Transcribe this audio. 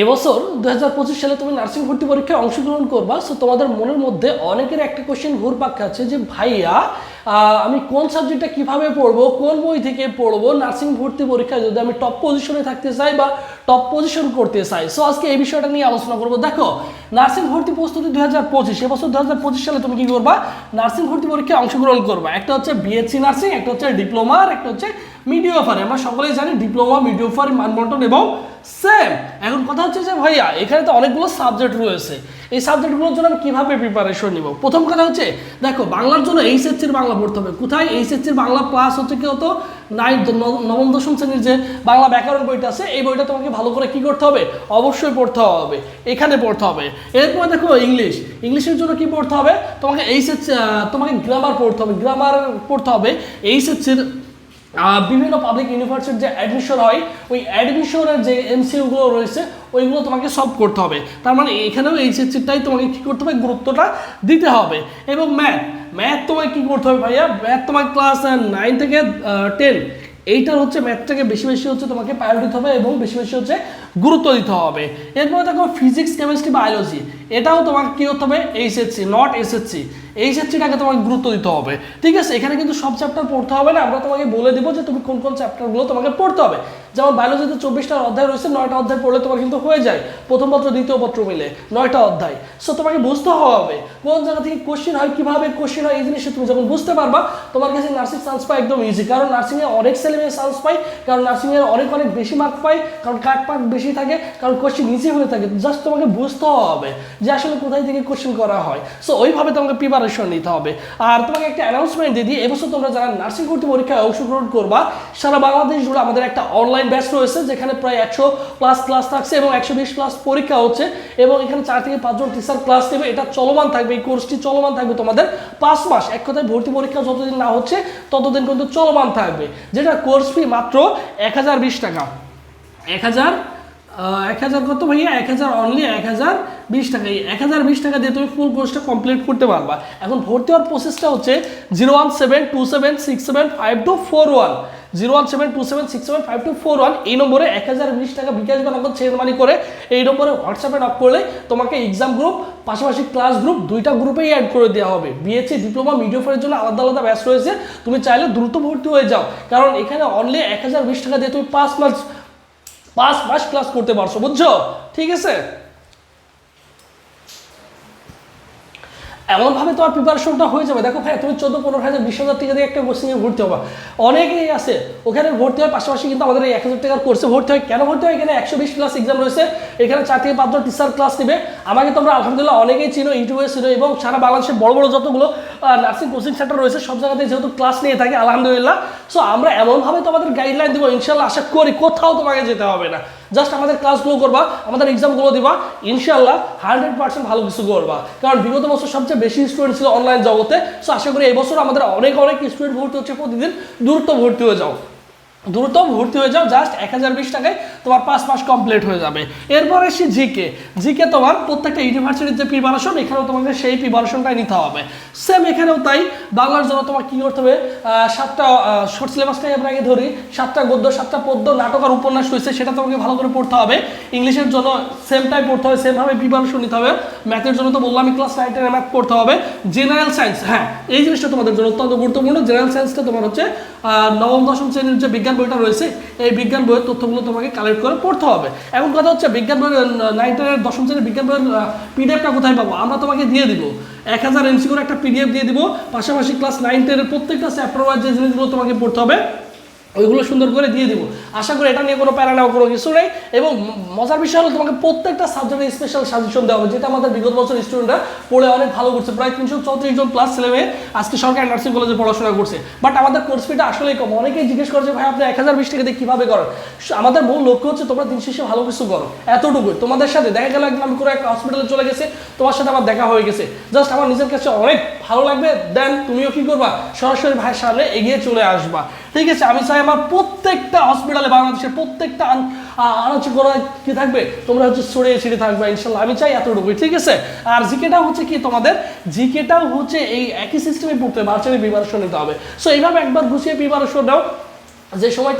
এবছর দু হাজার পঁচিশ সালে তুমি নার্সিং ভর্তি পরীক্ষায় অংশগ্রহণ করবা সো তোমাদের মনের মধ্যে অনেকের একটা কোশ্চেন ঘুরপাক খাচ্ছে যে, ভাইয়া আমি কোন সাবজেক্টটা কীভাবে পড়ব, কোন বই থেকে পড়ব? নার্সিং ভর্তি পরীক্ষায় যদি আমি টপ পজিশনে থাকতে চাই বা টপ পজিশন করতে চাই। সো আজকে এই বিষয়টা নিয়ে আলোচনা করব। দেখো নার্সিং ভর্তি প্রস্তুতি দু হাজার পঁচিশ এবছর দু হাজার পঁচিশ সালে তুমি কি করবা? নার্সিং ভর্তি পরীক্ষায় অংশগ্রহণ করবা। একটা হচ্ছে বিএসসি নার্সিং একটা হচ্ছে ডিপ্লোমা আর একটা হচ্ছে মিডিওফার আমরা সকলেই জানি ডিপ্লোমা মিডিওফার মানবন্টন এবং সেম এখন কথা হচ্ছে যে, ভাইয়া, এখানে তো অনেকগুলো সাবজেক্ট রয়েছে। এই সাবজেক্টগুলোর জন্য আমি কীভাবে প্রিপারেশন নিব? প্রথম কথা হচ্ছে, দেখো, বাংলার জন্য এইচএসসির বাংলা পড়তে হবে। কোথায়? এইচএসসির বাংলা ক্লাস হচ্ছে কি হতো? নাইন নবম, দশম শ্রেণির যে বাংলা ব্যাকরণ বইটা আছে, এই বইটা তোমাকে ভালো করে কি করতে হবে? অবশ্যই পড়তে হবে। এখানে পড়তে হবে। এরপর দেখো ইংলিশ। ইংলিশের জন্য কি পড়তে হবে? তোমাকে এইচএসসি তোমাকে গ্রামার পড়তে হবে। গ্রামার পড়তে হবে এইচএসসির বিভিন্ন পাবলিক ইউনিভার্সিটির যে অ্যাডমিশন হয়, ওই অ্যাডমিশনের যে এমসিইউগুলো রয়েছে, ওইগুলো তোমাকে সলভ করতে হবে। তার মানে এখানেও এইচএসসিটাই তোমাকে কী করতে হবে? গুরুত্বটা দিতে হবে। এবং ম্যাথ ম্যাথ তোমাকে কী করতে হবে ভাইয়া? ম্যাথ তোমার ক্লাস নাইন থেকে টেন এইটার হচ্ছে ম্যাথটাকে বেশি বেশি হচ্ছে তোমাকে প্রায়োরিটি দিতে হবে এবং বেশি বেশি হচ্ছে গুরুত্ব দিতে হবে। এরপরে দেখো ফিজিক্স কেমিস্ট্রি বায়োলজি এটাও তোমাকে কী করতে হবে? এইচএসসি নট এসএসসি এইচএসসিটাকে তোমাকে গুরুত্ব দিতে হবে। ঠিক আছে? এখানে কিন্তু সব চ্যাপ্টার পড়তে হবে না। আমরা তোমাকে বলে দেবো যে তুমি কোন কোন চ্যাপ্টারগুলো তোমাকে পড়তে হবে। যেমন বায়োলজিতে চব্বিশটা অধ্যায় রয়েছে, নয়টা অধ্যায় পড়লে তোমার কিন্তু হয়ে যায়। প্রথম পত্র, দ্বিতীয় পত্র মিলে নয়টা অধ্যায়। সো তোমাকে বুঝতে হবে কোন জায়গা থেকে কোশ্চেন হয়, কীভাবে কোশ্চেন হয়, এই জিনিসটা তুমি যখন বুঝতে পারবা, তোমার কাছে নার্সিং সায়েন্স পাই একদম ইজি কারণ নার্সিংয়ে অনেক ছেলে মেয়ে সায়েন্স পাই কারণ নার্সিংয়ের অনেক অনেক বেশি মার্ক পাই কারণ কাট পার্ক বেশি থাকে, কারণ কোশ্চেন ইজি হয়ে থাকে। জাস্ট তোমাকে বুঝতে হবে। যে আসলে কোথায় থেকে কোশ্চেন করা হয়। সো ওইভাবে তোমাকে প্রিপারেশন নিতে হবে। আর তোমাকে একটা অ্যানাউন্সমেন্ট দিয়ে দিই এবছর তোমরা যারা নার্সিং ভর্তি পরীক্ষায় অংশগ্রহণ করবা, সারা বাংলাদেশ জুড়ে আমাদের একটা অনলাইন ব্যাচ রয়েছে, যেখানে প্রায় একশো প্লাস ক্লাস থাকছে এবং একশো বিশ প্লাস পরীক্ষা হচ্ছে এবং এখানে চার থেকে পাঁচজন টিচার ক্লাস নেবে। এটা চলমান থাকবে, এই কোর্সটি চলমান থাকবে তোমাদের পাঁচ মাস। এক কথায় ভর্তি পরীক্ষা যতদিন না হচ্ছে, ততদিন কিন্তু চলমান থাকবে, যেটা কোর্স ফি মাত্র এক হাজার বিশ টাকা। এক হাজার এক হাজার কত ভাইয়া? এক হাজার অনলি এক হাজার বিশ টাকা। এই এক হাজার বিশ টাকা দিয়ে তুমি ফুল কোর্সটা কমপ্লিট করতে পারবা। এখন ভর্তি হওয়ার প্রসেসটা হচ্ছে zero one seven two seven six seven five two four one zero one seven two seven six seven five two four one এই নম্বরে এক হাজার বিশ টাকা বিকাশ বা নগদ ছেড়ে মানি করে এই নম্বরে হোয়াটসঅ্যাপে নক করলে তোমাকে এক্সাম গ্রুপ পাশাপাশি ক্লাস গ্রুপ দুইটা গ্রুপেই অ্যাড করে দেওয়া হবে। বিএসসি ডিপ্লোমা মিডিওফারের জন্য আলাদা আলাদা ব্যাচ রয়েছে। তুমি চাইলে দ্রুত ভর্তি হয়ে যাও। কারণ এখানে অনলি এক হাজার বিশ টাকা দিয়ে তুমি পাঁচ মাস পাঁচ মাস ক্লাস করতে পারছ বুঝছ? ঠিক আছে? এমনভাবে তোমার প্রিপারেশনটা হয়ে যাবে। দেখো ভাই তুমি চোদ্দ, পনেরো হাজার, বিশ হাজার টাকা দিয়ে একটা কোচিংয়ে ভর্তি হবা। অনেকেই আছে, ওখানে ভর্তি হয় পাশাপাশি কিন্তু আমাদের এই এক হাজার টাকার কোর্সে ভর্তি হয়। কেন ভর্তি হয়? এখানে একশো বিশ প্লাস এক্সাম রয়েছে। এখানে চার থেকে পাঁচজন টিচার ক্লাস নেবে। আমাকে তোমরা আলহামদুলিল্লাহ অনেকেই চিনো, ইউটিউবে ছিল এবং সারা বাংলাদেশের বড় বড় যতগুলো নার্সিং কোচিং সেন্টার রয়েছে, সব জায়গাতে যেহেতু ক্লাস নিয়ে থাকে, আলহামদুলিল্লাহ। সো আমরা এমনভাবে তোমাদের গাইডলাইন দেবো, ইনশাল্লাহ আশা করি কোথাও তোমাকে যেতে হবে না। জাস্ট আমাদের ক্লাসগুলো করবা, আমাদের এক্সামগুলো দিবা ইনশাল্লাহ হান্ড্রেড পার্সেন্ট ভালো কিছু করবা। কারণ বিগত বছর সবচেয়ে বেশি স্টুডেন্ট ছিল অনলাইন জগতে সো আশা করি এই বছর আমাদের অনেক অনেক স্টুডেন্ট ভর্তি হচ্ছে, প্রতিদিন দূরত্ব ভর্তি হয়ে যাও। দ্রুত ভর্তি হয়ে যাও জাস্ট এক হাজার বিশ টাকায় তোমার পাঁচ মাস কমপ্লিট হয়ে যাবে। এরপর এসে জিকে জিকে তোমার প্রত্যেকটা ইউনিভার্সিটির যে প্রিপারেশন এখানেও তোমাকে সেই প্রিপারেশনটাই নিতে হবে। সেম এখানেও তাই। বাংলার জন্য তোমার কী করতে হবে? সাতটা শর্ট সিলেবাসটাই আমরা আগে ধরি। সাতটা গদ্য, সাতটা পদ্য, নাটক আর উপন্যাস রয়েছে সেটা তোমাকে ভালো করে পড়তে হবে। ইংলিশের জন্য সেমটাই পড়তে হবে সেমভাবে প্রিপারেশন নিতে হবে। ম্যাথের জন্য তো বললাম ক্লাস নাইন ম্যাথ পড়তে হবে। জেনারেল সায়েন্স হ্যাঁ এই জিনিসটা তোমাদের জন্য অত্যন্ত গুরুত্বপূর্ণ। জেনারেল সায়েন্সটা তোমার হচ্ছে নবম, দশম শ্রেণির যে বিজ্ঞান বইটা রয়েছে, এই বিজ্ঞান বইয়ের তথ্যগুলো তোমাকে কালেক্ট করে পড়তে হবে। এখন কথা হচ্ছে বিজ্ঞান বইয়ের নাইন টেনের দশম শ্রেণির বিজ্ঞান বইয়ের পিডিএফটা কোথায় পাবো? আমরা তোমাকে দিয়ে দিব। এক হাজার এমসিকিউর একটা পিডিএফ দিয়ে দিব। পাশাপাশি ক্লাস নাইন টেনের প্রত্যেকটা চ্যাপ্টার ওয়াইজ যে জিনিসগুলো তোমাকে পড়তে হবে ওইগুলো সুন্দর করে দিয়ে দিব। আশা করি এটা নিয়ে কোনো প্যারা নেওয়া কোনো কিছু নেই এবং মজার বিষয় হলো তোমাকে প্রত্যেকটা সাবজেক্টে স্পেশাল সাজেশন দেওয়া হবে, যেটা আমাদের বিগত বছর স্টুডেন্টরা পড়ে অনেক ভালো করছে। প্রায় তিনশো চৌত্রিশ জন প্লাস ছেলে মেয়ে আজকে সরকারি নার্সিং কলেজে পড়াশোনা করছে। বাট আমাদের কোর্স ফিটা আসলেই কম। অনেকেই জিজ্ঞেস করছে ভাই, আপনি এক হাজার বিশ টাকা দিয়ে কীভাবে করেন? আমাদের মূল লক্ষ্য হচ্ছে তোমরা দিন শেষে ভালো কিছু করো। এতটুকু। তোমাদের সাথে দেখা গেল একদিন আমি কোনো একটা হসপিটালে চলে গেছে। তোমার সাথে আমার দেখা হয়ে গেছে। জাস্ট আমার নিজের কাছে অনেক ভালো লাগবে। দেন তুমিও কি করবা? সরাসরি ভাইয়ের সামনে এগিয়ে চলে আসবা। ঠিক আছে? আমি চাই আমার প্রত্যেকটা হসপিটালে বাংলাদেশের প্রত্যেকটা আন- করা কি থাকবে? তোমরা হচ্ছে ছড়িয়ে ছিঁড়ে থাকবে, ইনশাল্লাহ। আমি চাই এতটুকুই, ঠিক আছে? আর জিকেটাও হচ্ছে কি তোমাদের? জিকেটাও হচ্ছে এই একই সিস্টেমে পড়তে হবে বাচ্চাদের প্রিপারেশন নিতে হবে। সো এইভাবে একবার গুছিয়ে প্রিপারেশন নাও। যে সময়টা